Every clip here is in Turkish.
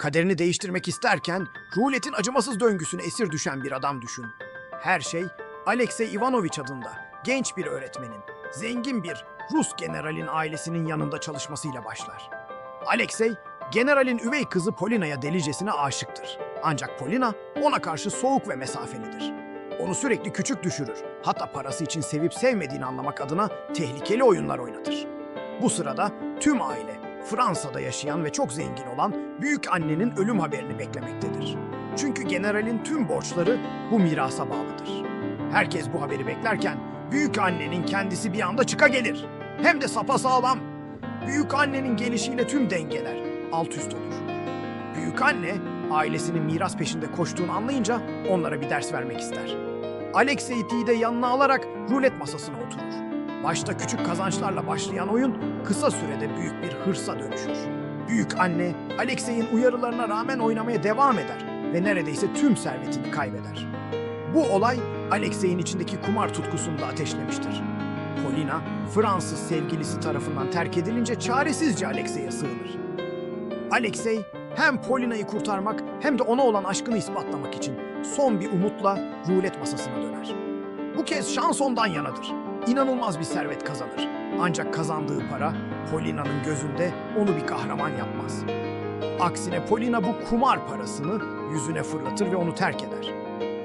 Kaderini değiştirmek isterken ruletin acımasız döngüsüne esir düşen bir adam düşün. Her şey Alexey Ivanovich adında genç bir öğretmenin, zengin bir Rus generalin ailesinin yanında çalışmasıyla başlar. Alexey, generalin üvey kızı Polina'ya delicesine aşıktır. Ancak Polina ona karşı soğuk ve mesafelidir. Onu sürekli küçük düşürür. Hatta parası için sevip sevmediğini anlamak adına tehlikeli oyunlar oynatır. Bu sırada tüm aile Fransa'da yaşayan ve çok zengin olan büyük annenin ölüm haberini beklemektedir. Çünkü generalin tüm borçları bu mirasa bağlıdır. Herkes bu haberi beklerken büyük annenin kendisi bir anda çıka gelir. Hem de sapasağlam. Büyük annenin gelişiyle tüm dengeler alt üst olur. Büyük anne ailesinin miras peşinde koştuğunu anlayınca onlara bir ders vermek ister. Alexey'i de yanına alarak rulet masasına oturur. Başta küçük kazançlarla başlayan oyun kısa sürede büyük bir hırsa dönüşür. Büyük anne Alexey'in uyarılarına rağmen oynamaya devam eder ve neredeyse tüm servetini kaybeder. Bu olay Alexey'in içindeki kumar tutkusunu da ateşlemiştir. Polina, Fransız sevgilisi tarafından terk edilince çaresizce Alexey'e sığınır. Alexey hem Polina'yı kurtarmak hem de ona olan aşkını ispatlamak için son bir umutla rulet masasına döner. Bu kez şans ondan yanadır. İnanılmaz bir servet kazanır. Ancak kazandığı para Polina'nın gözünde onu bir kahraman yapmaz. Aksine Polina bu kumar parasını yüzüne fırlatır ve onu terk eder.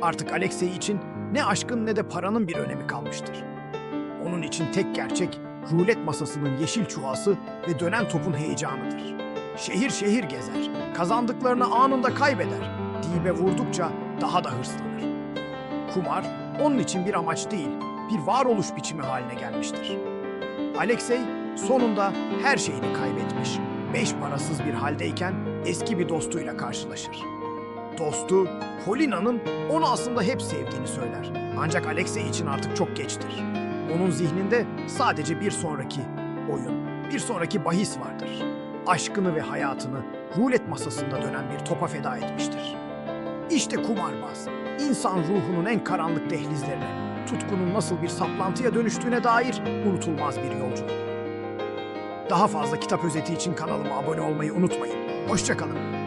Artık Alexey için ne aşkın ne de paranın bir önemi kalmıştır. Onun için tek gerçek rulet masasının yeşil çuvası ve dönen topun heyecanıdır. Şehir şehir gezer, kazandıklarını anında kaybeder, dibe vurdukça daha da hırslanır. Kumar onun için bir amaç değil, bir varoluş biçimi haline gelmiştir. Alexey sonunda her şeyini kaybetmiş, beş parasız bir haldeyken eski bir dostuyla karşılaşır. Dostu Polina'nın onu aslında hep sevdiğini söyler. Ancak Alexey için artık çok geçtir. Onun zihninde sadece bir sonraki oyun, bir sonraki bahis vardır. Aşkını ve hayatını rulet masasında dönen bir topa feda etmiştir. İşte kumarbaz, insan ruhunun en karanlık dehlizlerine, tutkunun nasıl bir saplantıya dönüştüğüne dair unutulmaz bir yolculuk. Daha fazla kitap özeti için kanalıma abone olmayı unutmayın. Hoşçakalın.